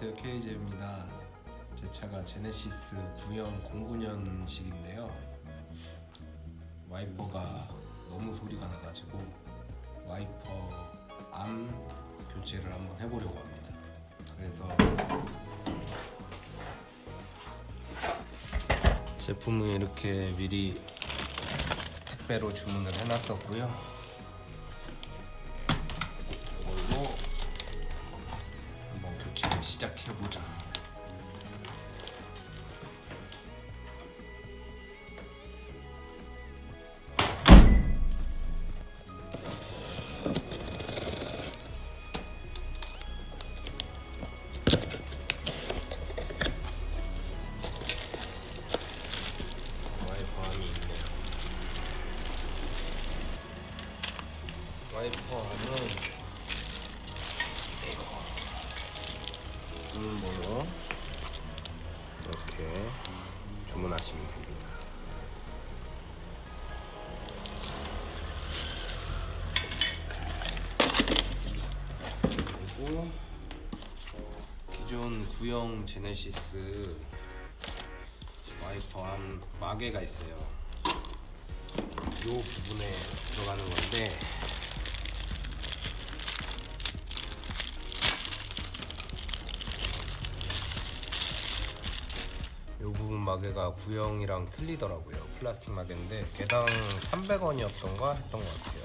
안녕하세요 KJ입니다. 제 차가 제네시스 9년 09년식인데요. 와이퍼가 너무 소리가 나가지고 와이퍼 암 교체를 한번 해보려고 합니다. 그래서 제품은 이렇게 미리 택배로 주문을 해놨었고요. 시작해보자. 와이퍼 안이 있네요. 와이퍼 안은 이거 주문번호 이렇게 주문하시면 됩니다. 그리고 기존 구형 제네시스 와이퍼 한 마개가 있어요. 이 부분에 들어가는 건데 마개가 구형이랑 틀리더라고요. 플라스틱 마개인데 개당 300원이었던가 했던 것 같아요.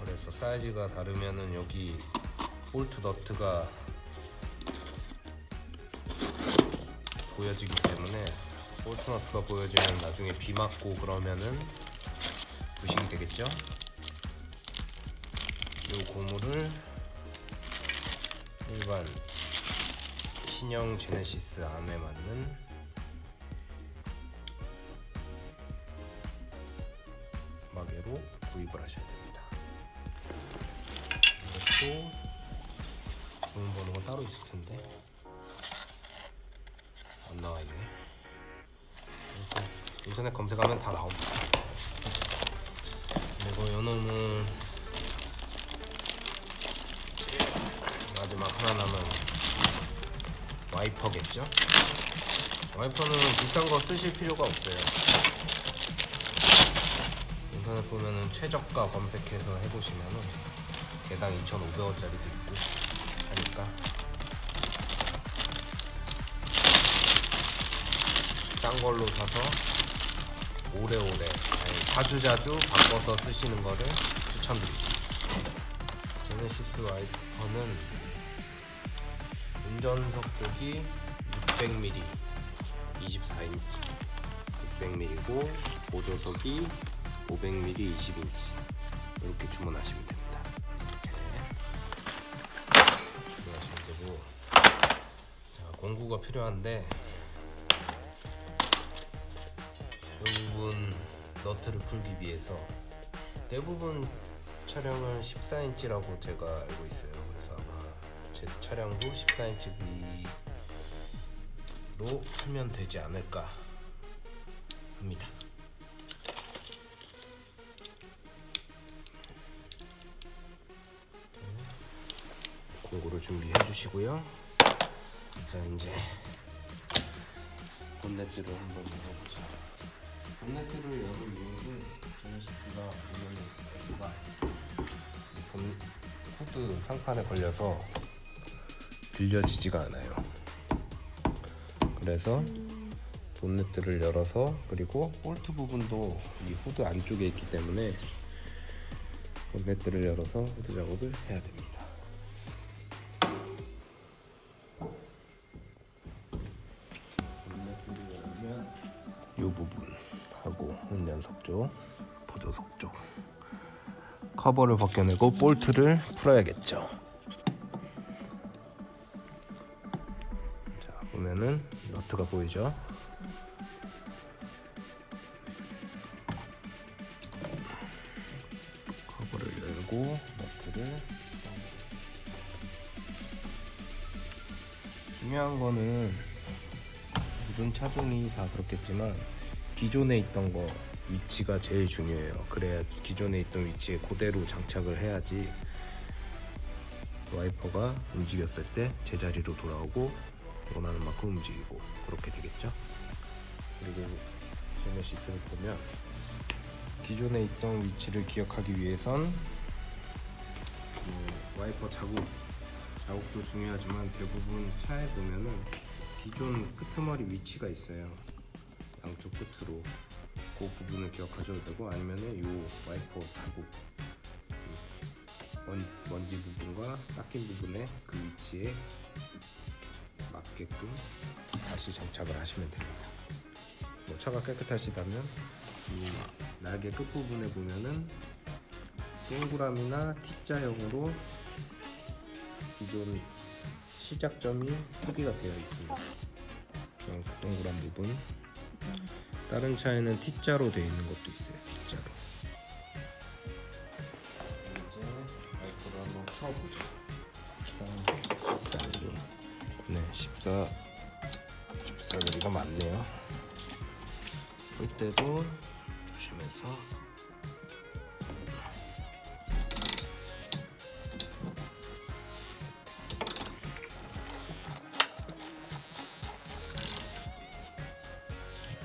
그래서 사이즈가 다르면은 여기 볼트 너트가 보여지기 때문에 볼트 너트가 보여지면 나중에 비 맞고 그러면은 부식이 되겠죠. 이 고무를 일반 신형 제네시스 암에 맞는 구입을 하셔야 됩니다. 이것도 주문번호가 따로 있을 텐데 안 나와 있네. 인터넷 검색하면 다 나옵니다. 그리고 요놈은 마지막 하나 남은 와이퍼겠죠? 와이퍼는 비싼 거 쓰실 필요가 없어요. 인터넷 보면은 최저가 검색해서 해보시면은 개당 2,500원짜리도 있고 하니까 싼 걸로 사서 오래오래 아니, 자주자주 바꿔서 쓰시는 거를 추천드립니다. 제네시스 와이퍼는 운전석 쪽이 600mm 24인치 600mm고 보조석이 500mm 20인치 이렇게 주문하시면 됩니다. 이렇게 주문하시면 되고 자 공구가 필요한데 이 부분 너트를 풀기 위해서 대부분 차량은 14인치라고 제가 알고 있어요. 그래서 아마 제 차량도 14인치 B로 풀면 되지 않을까 합니다. 공구를 준비해 주시고요. 자 이제 본네트를 한번 열어보자. 본네트를 여는 이유는 제네시스가 F가 본 후드 상판에 걸려서 빌려지지가 않아요. 그래서 본네트를 열어서 그리고 볼트 부분도 이 후드 안쪽에 있기 때문에 본네트를 열어서 후드 작업을 해야 됩니다. 이 부분 하고 운전석 쪽, 보조석 쪽 커버를 벗겨내고 볼트를 풀어야겠죠. 자 보면은 너트가 보이죠? 커버를 열고 너트를 중요한 거는 모든 차종이 다 그렇겠지만 기존에 있던 거 위치가 제일 중요해요. 그래야 기존에 있던 위치에 그대로 장착을 해야지 와이퍼가 움직였을 때 제자리로 돌아오고 원하는 만큼 움직이고 그렇게 되겠죠. 그리고 제네시스를 보면 기존에 있던 위치를 기억하기 위해선 그 와이퍼 자국 자국도 중요하지만 대부분 차에 보면은 기존 끄트머리 위치가 있어요. 양쪽 끝으로 그 부분을 기억하셔도 되고 아니면은 요 와이퍼 그 먼, 먼지 부분과 닦인 부분의 그 위치에 맞게끔 다시 장착을 하시면 됩니다. 뭐 차가 깨끗하시다면 이 날개 끝 부분에 보면은 동그라미나 T자형으로 기존 시작점이 표기가 되어 있습니다. 그래서 동그란 부분. 다른 차에는 T자로 되어 있는 것도 있어요. T자로. 이제 마이크로 한번 풀어보죠. 14mm. 네, 14. 14mm가 많네요. 풀 때도 조심해서.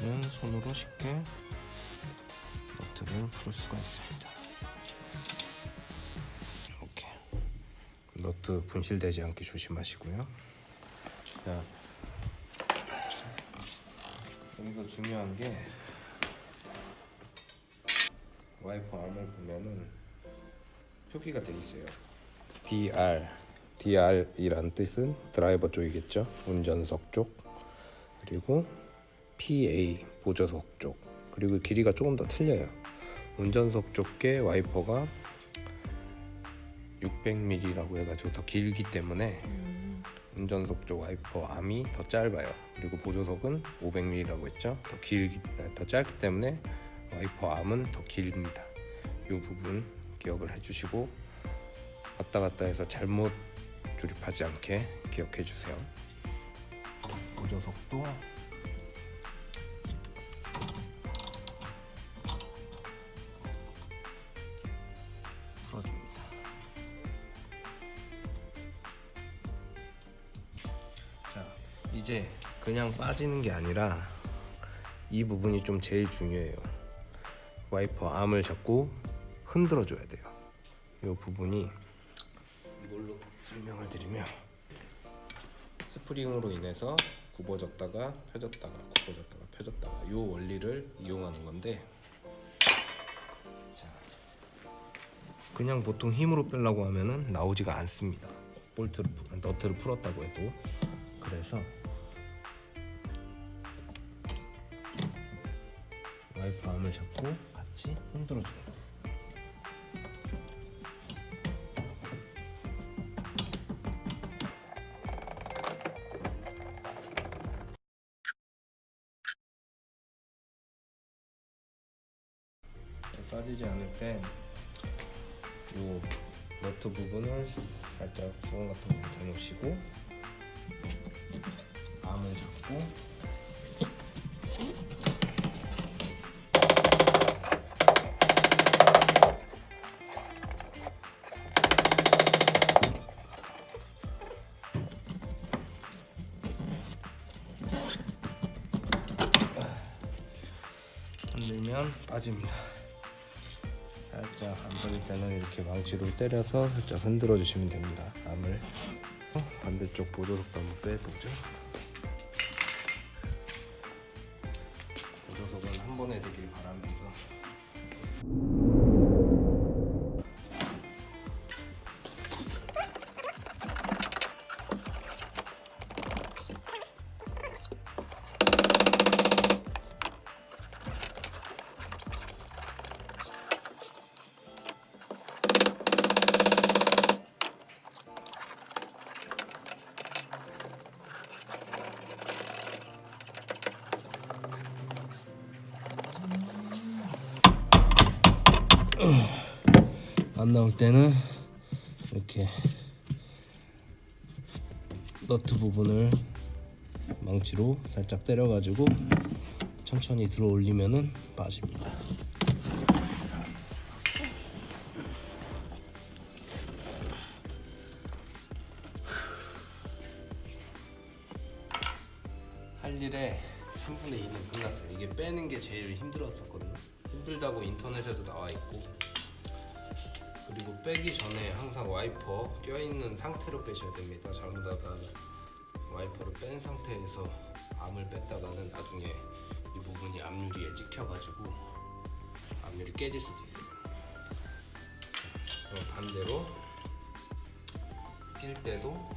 는 손으로 쉽게 너트를 풀을 수가 있습니다. 이렇게 너트 분실되지 않게 조심하시고요. 자, 여기서 중요한 게 와이퍼 암을 보면은 표기가 돼 있어요. DR, DR이란 뜻은 드라이버 쪽이겠죠. 운전석 쪽. 그리고 PA 보조석 쪽 그리고 길이가 조금 더 틀려요. 운전석 쪽계 와이퍼가 600mm라고 해가지고 더 길기 때문에 운전석 쪽 와이퍼 암이 더 짧아요. 그리고 보조석은 500mm라고 했죠. 더 길기 더 짧기 때문에 와이퍼 암은 더 길입니다. 이 부분 기억을 해주시고 왔다 갔다 해서 잘못 조립하지 않게 기억해 주세요. 보조석도 그냥 빠지는 게 아니라 이 부분이 좀 제일 중요해요. 와이퍼 암을 잡고 흔들어 줘야 돼요. 이 부분이 이걸로 설명을 드리면 스프링으로 인해서 굽어졌다가 펴졌다가 굽어졌다가 펴졌다가 이 원리를 이용하는 건데 자, 그냥 보통 힘으로 빼려고 하면은 나오지가 않습니다. 볼트를 푸- 너트를 풀었다고 해도 그래서 와이프 암을 잡고 같이 흔들어줘요. 빠지지 않을 땐 요 너트 부분을 살짝 수건 같은 거 대놓으시고 암을 잡고 빠집니다. 살짝 안 빠질 때는 이렇게 망치로 때려서 살짝 흔들어 주시면 됩니다. 암을 어, 반대쪽 보조석도 한번 빼보죠. 어. 안 나올 때는 이렇게 너트 부분을 망치로 살짝 때려가지고 천천히 들어 올리면은 빠집니다. 할 일에 3분의 2는 끝났어요. 이게 빼는 게 제일 힘들었었거든요. 힘들다고 인터넷에도 나와 있고 그리고 빼기 전에 항상 와이퍼 껴있는 상태로 빼셔야 됩니다. 잘못하다 와이퍼를 뺀 상태에서 암을 뺐다가는 나중에 이 부분이 압유리에 찍혀가지고 압유리 깨질 수도 있어요. 그럼 반대로 낄 때도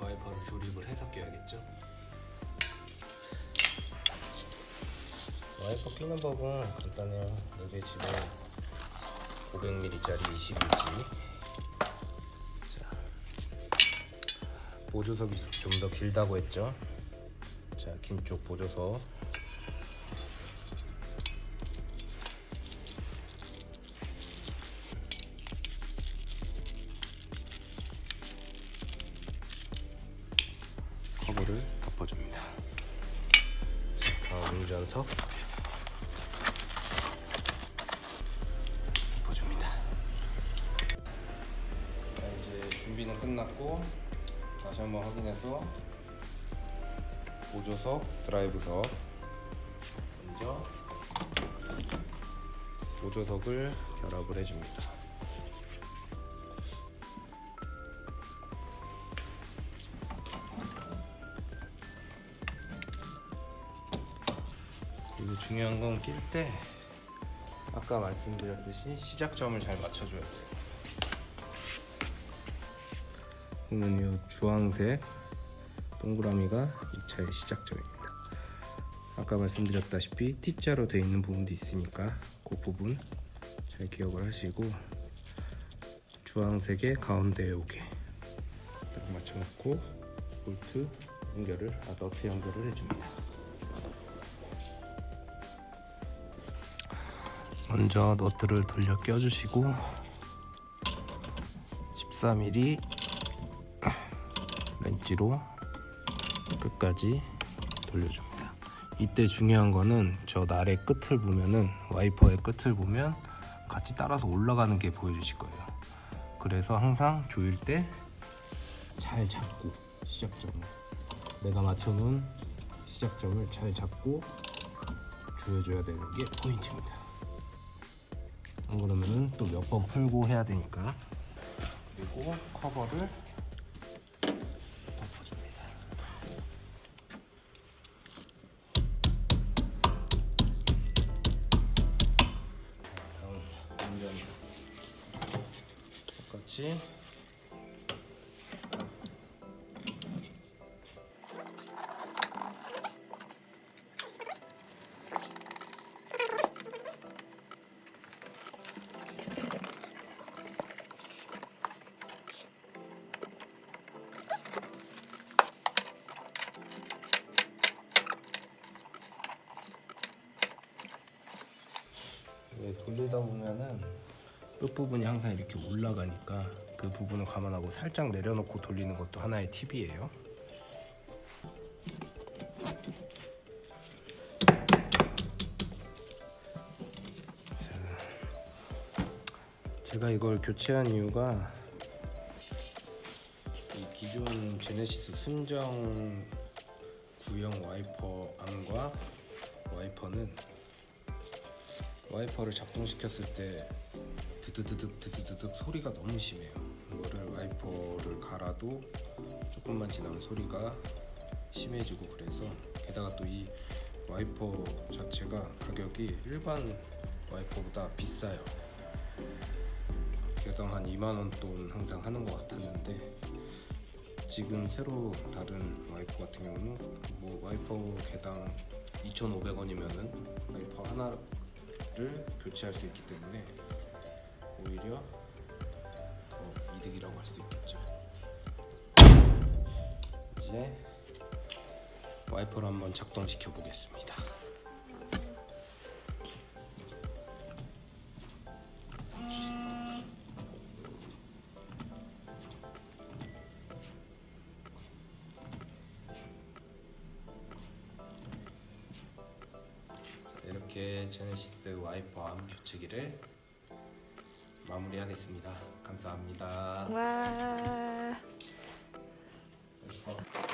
와이퍼를 조립을 해서 껴야겠죠. 와이퍼 끼는 법은 간단해요. 여기 지금 500ml짜리 20인치. 자, 보조석이 좀 더 길다고 했죠. 자, 긴 쪽 보조석. 커버를 덮어줍니다. 자, 운전석 끝났고 다시 한번 확인해서 보조석, 드라이브석 먼저 보조석을 결합을 해줍니다. 그리고 중요한 건 낄 때 아까 말씀드렸듯이 시작점을 잘 맞춰줘야 돼요. 보면 이 주황색 동그라미가 이 차의 시작점입니다. 아까 말씀드렸다시피 T자로 되어 있는 부분도 있으니까 그 부분 잘 기억을 하시고 주황색의 가운데에 오게 딱 맞춰놓고 볼트 연결을 아 너트 연결을 해줍니다. 먼저 너트를 돌려 껴주시고 14mm 렌치로 끝까지 돌려줍니다. 이때 중요한 거는 저 날의 끝을 보면은 와이퍼의 끝을 보면 같이 따라서 올라가는 게 보여주실 거예요. 그래서 항상 조일 때 잘 잡고 시작점을 내가 맞춰놓은 시작점을 잘 잡고 조여줘야 되는 게 포인트입니다. 안 그러면은 또 몇 번 풀고 해야 되니까 그리고 커버를 돌리다 보면은 끝 부분이 항상 이렇게 올라가니까 그 부분을 감안하고 살짝 내려놓고 돌리는 것도 하나의 팁이에요. 자, 제가 이걸 교체한 이유가 이 기존 제네시스 순정 구형 와이퍼 안과 와이퍼는 와이퍼를 작동시켰을 때 드드드득 드드드득 소리가 너무 심해요. 이거를 와이퍼를 갈아도 조금만 지나면 소리가 심해지고 그래서 게다가 또 이 와이퍼 자체가 가격이 일반 와이퍼보다 비싸요. 개당 한 2만 원 돈 항상 하는 것 같았는데 지금 새로 다른 와이퍼 같은 경우는 뭐 와이퍼 개당 2,500원이면은 와이퍼 하나 를 교체할 수 있기 때문에 오히려 더 이득이라고 할 수 있겠죠. 이제 와이퍼를 한번 작동시켜 보겠습니다. 부추기를 마무리하겠습니다. 감사합니다. 와. 어.